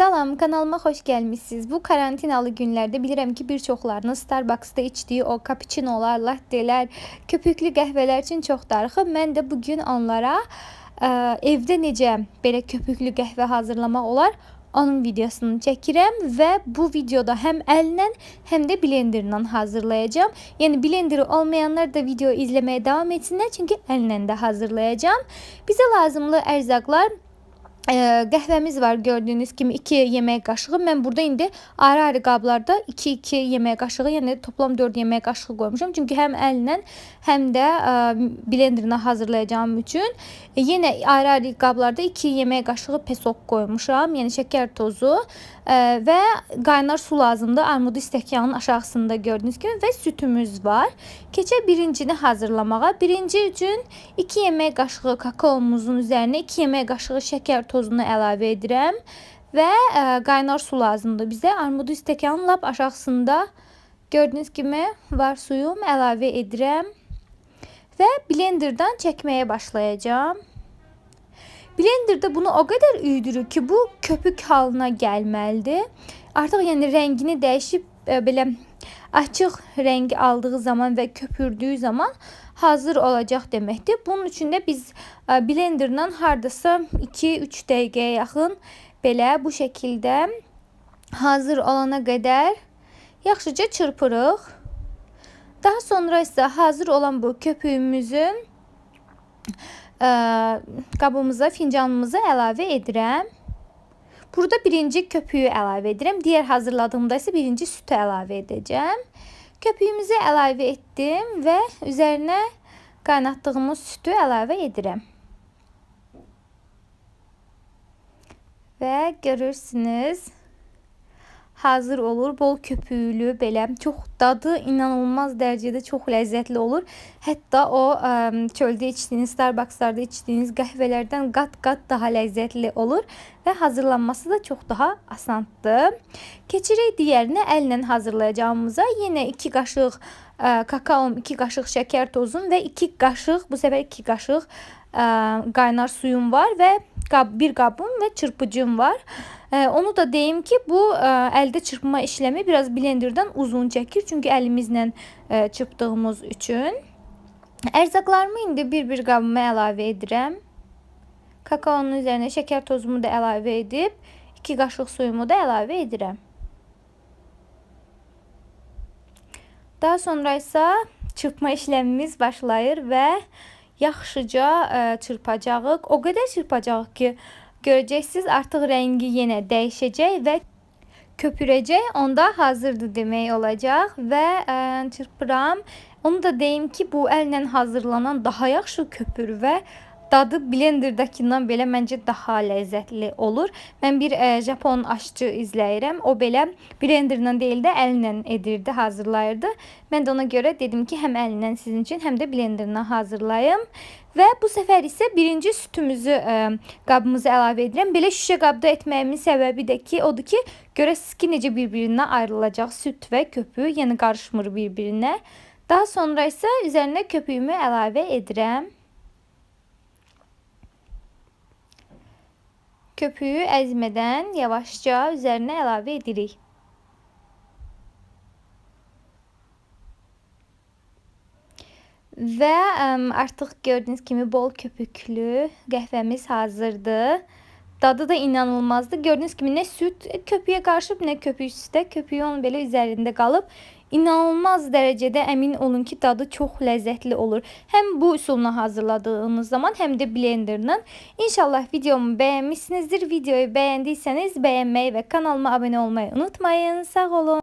Salam, kanalıma xoş gəlmisiniz. Bu karantinalı günlərdə bilirəm ki, bir çoxlarınız Starbucks-da içdiyi o cappuccinolar, lattelər, köpüklü qəhvələr üçün çox darıxıb. Mən də bu gün onlara ə, evdə necə belə köpüklü qəhvə hazırlamaq olar, onun videosunu çəkirəm və bu videoda həm əllə, həm də blenderla hazırlayacağam. Yəni blenderi olmayanlar da video izləməyə davam etsinlər, çünki əllə də hazırlayacağam. Bizə lazımlı ərzaqlar e, qəhvəmiz var gördüyünüz kimi 2 yemək qaşığı. Mən burada indi ayrı-ayrı qablarda 2-2 yemək qaşığı, yəni toplam 4 yemək qaşığı qoymuşam. Çünki həm əllə, həm də blenderına hazırlayacağım üçün e, yenə ayrı-ayrı qablarda 2 yemək qaşığı pesok qoymuşam, yəni şəkər tozu ə, və qaynar su lazımdır. Armudu stəkanın aşağısında gördüyünüz kimi və sütümüz var. Keçək birincini hazırlamağa. Birinci üçün 2 yemək qaşığı kakaomuzun üzərinə 2 yemək qaşığı şəkər tozunu əlavə edirəm və ə, qaynar su lazımdır bizə. Armudu stəkanın lap aşağısında gördüyünüz kimi var suyum əlavə edirəm və blenderdan çəkməyə başlayacağam. Blenderdə bunu o qədər üyüdürür ki, bu köpük halına gəlməlidir. Artıq yəni rəngini dəyişib e, belə açıq rəng aldığı zaman və köpürdüyü zaman hazır olacaq deməkdir. Bunun üçün də biz e, blenderla hardasa 2-3 dəqiqəyə yaxın belə bu şəkildə hazır olana qədər yaxşıca çırpırıq. Daha sonra isə hazır olan bu köpüğümüzün qabımıza, fincanımıza əlavə edirəm. Burada birinci köpüğü əlavə edirəm. Digər hazırladığımda isə birinci sütü əlavə edəcəm. Köpüğümüzü əlavə etdim və üzərinə qaynatdığımız sütü əlavə edirəm. Və görürsünüz hazır olur. Bol köpüklü belə çox dadı inanılmaz dərəcədə çox ləzzətli olur. Hətta o ə, çöldə içdiyiniz, Starbuckslarda içdiyiniz qəhvələrdən qat-qat daha ləzzətli olur və hazırlanması da çox daha asandır. Keçirik digərinə əllə hazırlayacağımıza. Yenə 2 qaşıq ə, kakaom, 2 qaşıq şəkər tozum və 2 qaşıq, bu səfər 2 qaşıq ə, qaynar suyum var və bir qabım və çırpıcım var. Ee, onu da deyim ki bu e, elde çırpma işlemi biraz blenderdan uzun çəkir. Çünki əlimizlə e, çırpdığımız üçün. Ərzaqlarımı indi bir-bir qabıma əlavə edirəm. Kakaonun üzərinə şəkər tozumu da əlavə edib 2 qaşıq suyumu da əlavə edirəm. Daha sonra isə çırpma işlemimiz başlayır və yaxşıca ə, e, çırpacağıq. O qədər çırpacağıq ki, Göreceksiniz artık rengi yine değişecek ve köpürecek. Onda hazırdı demək olacaq və ə, e, çırpıram. Onu da deyim ki, bu əllə hazırlanan daha yaxşı köpür və dadı blenderdakindən belə məncə daha ləzzətli olur. Mən bir e, Japon aşçı izləyirəm. O belə blenderla deyil də əllə edirdi, hazırlayırdı. Mən də ona görə dedim ki, həm əllə sizin üçün, həm də blenderla hazırlayım. Və bu səfər isə birinci sütümüzü ə, e, qabımıza əlavə edirəm. Belə şüşə qabda etməyimin səbəbi də ki, odur ki, görəsiz ki, necə bir-birindən ayrılacaq süt və köpüğü, yəni qarışmır bir-birinə. Daha sonra isə üzərinə köpüğümü əlavə edirəm. Köpüğü ezmeden yavaşça üzerine ilave edirik. Və ə, artıq gördüyünüz kimi bol köpüklü qəhvəmiz hazırdır. Dadı da inanılmazdı. Gördüğünüz gibi ne süt köpüğe karışıp ne. Köpüğü onun belə üzərində qalıb inanılmaz derecede emin olun ki dadı çok lezzetli olur. Hem bu üsulla hazırladığınız zaman hem de blenderla. İnşallah videomu beğenmişsinizdir. Videoyu beğendiyseniz beğenmeyi ve kanalıma abone olmayı unutmayın. Sağ olun.